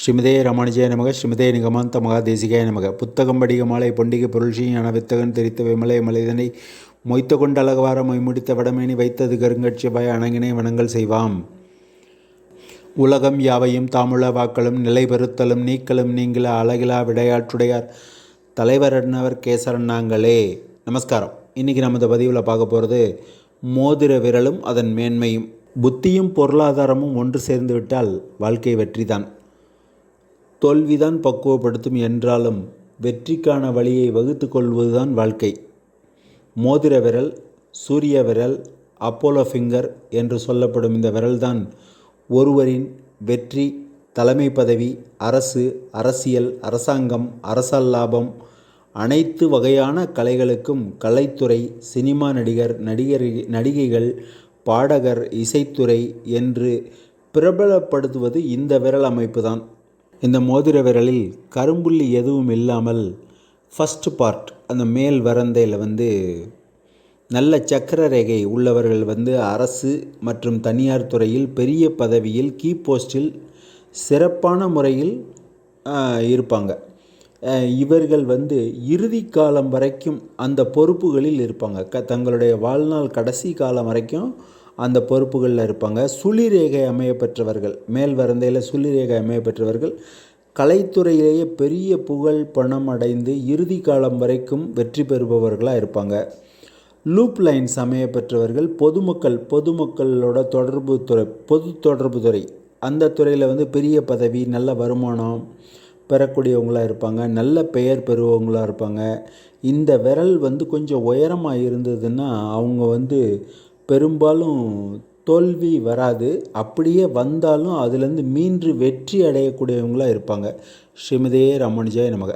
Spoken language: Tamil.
ஸ்ரீமதே ராமானுஜய நமக ஸ்ரீமதே நிகமாந்த மகாதேசிகாய நமக. புத்தகம் படிக மாலை பொண்டிகை பொருள்ஷியான வித்தகன் தெரித்த விமலை மலைதனை மொய்த்து கொண்ட அழகவார மொய்முடித்த வடமேனி வைத்தது கருங்கட்சிபாய் அணங்கினை வணங்கல் செய்வாம். உலகம் யாவையும் தாமுள வாக்களும் நிலை பெறுத்தலும் நீக்கலும் நீங்கள அழகிலா விடையாற்றுடையார் தலைவரன்னவர் கேசரன் நாங்களே. நமஸ்காரம். இன்றைக்கி நமது பதிவில் பார்க்க போகிறது மோதிர விரலும் அதன் மேன்மையும். புத்தியும் பொருளாதாரமும் ஒன்று சேர்ந்துவிட்டால் வாழ்க்கை வெற்றிதான். தோல்விதான் பக்குவப்படுத்தும் என்றாலும் வெற்றிக்கான வழியை வகுத்து கொள்வதுதான் வாழ்க்கை. மோதிர விரல் சூரிய விரல் அப்போலோ ஃபிங்கர் என்று சொல்லப்படும் இந்த விரல்தான் ஒருவரின் வெற்றி தலைமை பதவி அரசு அரசியல் அரசாங்கம் அரசால் லாபம் அனைத்து வகையான கலைகளுக்கும் கலைத்துறை சினிமா நடிகர் நடிகர் நடிகைகள் பாடகர் இசைத்துறை என்று பிரபலப்படுத்துவது இந்த விரல் அமைப்பு தான் இந்த மோதிர விரலில் கரும்புள்ளி எதுவும் இல்லாமல் ஃபஸ்ட்டு பார்ட் அந்த மேல் வரந்தையில் வந்து நல்ல சக்கர ரேகை உள்ளவர்கள் வந்து அரசு மற்றும் தனியார் துறையில் பெரிய பதவியில் கீ போஸ்டில் சிறப்பான முறையில் இருப்பாங்க. இவர்கள் வந்து இறுதி காலம் வரைக்கும் அந்த பொறுப்புகளில் இருப்பாங்க. க தங்களுடைய வாழ்நாள் கடைசி காலம் வரைக்கும் அந்த பொறுப்புகளில் இருப்பாங்க. சுழிரேகை அமைய பெற்றவர்கள் மேல் வரந்தையில் சுழிரேகை அமைய பெற்றவர்கள் கலைத்துறையிலேயே பெரிய புகழ் பணம் அடைந்து இறுதி காலம் வரைக்கும் வெற்றி பெறுபவர்களாக இருப்பாங்க. லூப் லைன்ஸ் அமைய பெற்றவர்கள் பொதுமக்கள் பொதுமக்களோட தொடர்பு துறை பொது தொடர்பு துறை. அந்த துறையில் வந்து பெரிய பதவி நல்ல வருமானம் பெறக்கூடியவங்களாக இருப்பாங்க. நல்ல பெயர் பெறுவவங்களாக இருப்பாங்க. இந்த விரல் வந்து கொஞ்சம் உயரமாக இருந்ததுன்னா அவங்க வந்து பெரும்பாலும் தோல்வி வராது. அப்படியே வந்தாலும் அதுலேருந்து மீண்டு வெற்றி அடையக்கூடியவங்களாக இருப்பாங்க. ஸ்ரீமதே ராமானுஜாய நமக.